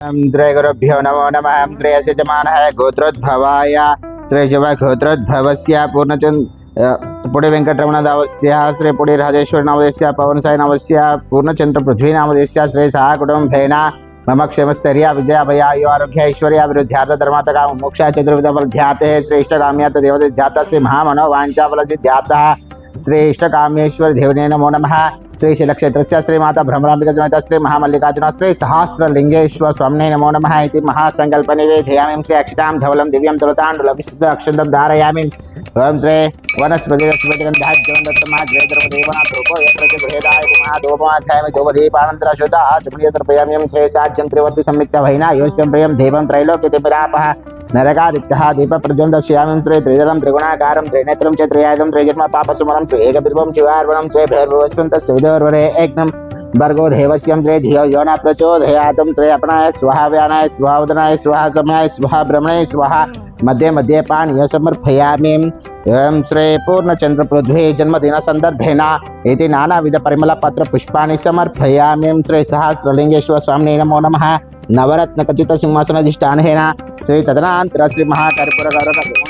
श्री गुरुभ्यो नमो नमः श्री यजमानः गोत्रोद्भवाय श्री शिव गोत्रोद्भवस्य पूर्णचंद पुढे वेंकटरमण नामस्य श्री पुढे राजेश्वर नामस्य पवन साई नामस्य पूर्णचंद्र पृथ्वी नामस्य श्री सहा कुटुंबेन मम क्षेमस्थैर्य विजय भय आयु आरोग्य ऐश्वर्य विरुद्ध्यार्थ धर्मार्थ काम मोक्ष चतुर्विध फलध्याते श्रेष्ठ काम्यात श्री महामनो वांछा श्री इष्टकामेश्वर देवने नमो श्री शिलक्षेत्रस्य श्रीमाता भ्रमराम्बिका समेत श्री महामल्लिकार्जुन, श्री सहस्रलिङ्गेश्वर स्वामिने नमो नमः इति महासङ्कल्प निवेदयामि श्री अक्षतां धवलं दिव्यं तुलताण्डुलभिषित अक्षतं धारयामि। ओम श्री वनस्पति दत्तमाद्रेद्रवदेवनाथोपो यत्र च बृहदाय महादोपमाध्यायमि दोपदीपानन्तर शुद्ध आचमनीयतर्पयाम्यं श्री साज्यं त्रिवर्ति संयुक्त भैना योस्यं प्रियं देवं त्रैलोक्यतिपिरापः नरकादित्यः दीपप्रज्वलं दर्शयामि श्री त्रिदलं त्रिगुणाकारं त्रिनेत्रं च त्रियायुधं त्रिजन्म पापसुमरं च एकबिल्वं शिवार्पणं श्री भैर्भुवस्वन्तस्य विदोर्वरे एकं भर्गो देवस्यं श्री धियो योना प्रचोदयातं श्री अपनाय स्वाहा व्यानाय स्वाहा उदनाय स्वाहा समयाय स्वाहा ब्रह्मणे स्वाहा मध्ये मध्ये पानीय समर्पयामि। एवं श्री पूर्णचंद्र पृथ्वी जन्मदिन संदर्भेन इति नानाविध परिमल पत्र पुष्पाणि समर्पयामि। श्री सहस्रलिंगेश्वर स्वामिने नमो नमः। नवरत्न खचित सिंहासनाधिष्ठानेन श्री तदनांतर श्री महाकर्पूर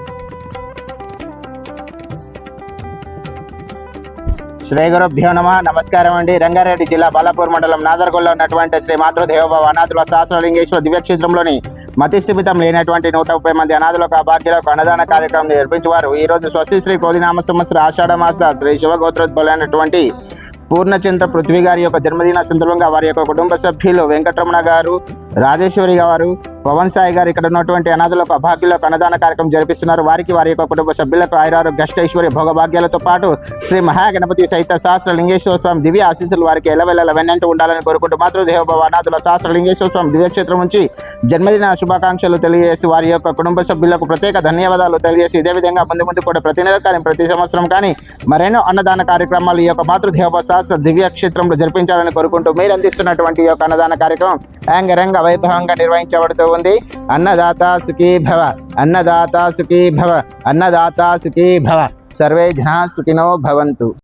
శ్రీ గురుభ్యో నమ. నమస్కారం అండి. రంగారెడ్డి జిల్లా బాలాపూర్ మండలం నాదర్గొల్లో ఉన్నటువంటి శ్రీ మాతృదేవోభవ అనాథుల సహస్రలింగేశ్వర దివ్యక్షేత్రంలోని మతిస్థిమితం లేనటువంటి నూట ముప్పై మంది అనాథులకు ఆ అన్నదాన కార్యక్రమం నిర్వహించేవారు. ఈ రోజు స్వస్తి శ్రీ కోదినామ సంవత్సర ఆషాఢ మాస శ్రీ శివగోత్రోద్బలైనటువంటి పూర్ణచంద్ర పృథ్వీ గారి యొక్క జన్మదిన సందర్భంగా వారి యొక్క కుటుంబ సభ్యులు వెంకటరమణ గారు రాజేశ్వరి గారు పవన్ సాయి గారు ఇక్కడ ఉన్నటువంటి అనాథులకు అభాగ్యులకు అన్నదాన కార్యక్రమం జరిపిస్తున్నారు. వారికి వారి యొక్క కుటుంబ సభ్యులకు ఆయురారు గష్టైశ్వర్య భోగభాగ్యాలతో పాటు శ్రీ మహాగణపతి సహిత సహస్ర లింగేశ్వర స్వామి దివ్య ఆశీస్సులు వారికి ఎలవెలల వెన్నంటూ ఉండాలని కోరుకుంటూ మాతృదేవభవ అనాథుల సహస్ర లింగేశ్వర స్వామి దివ్యక్షేత్రం నుంచి జన్మదిన శుభాకాంక్షలు తెలియజేసి వారి యొక్క కుటుంబ సభ్యులకు ప్రత్యేక ధన్యవాదాలు తెలియజేసి ఇదే విధంగా ముందు ముందు కూడా ప్రతి నెల కానీ ప్రతి సంవత్సరం కానీ మరెన్నో అన్నదాన కార్యక్రమాలు ఈ యొక్క మాతృదేవ సహస్ర దివ్య క్షేత్రంలో జరిపించాలని కోరుకుంటూ మీరు అందిస్తున్నటువంటి ఈ యొక్క అన్నదాన కార్యక్రమం యాంగరంగ వైభవంగా నిర్వహించబడుతూ ఉంది. అన్నదాత సుఖీ భవ అన్నదాత సుఖీ భవ అన్నదాత సుఖీ భవ సర్వే జనా సుఖినో భవంతు.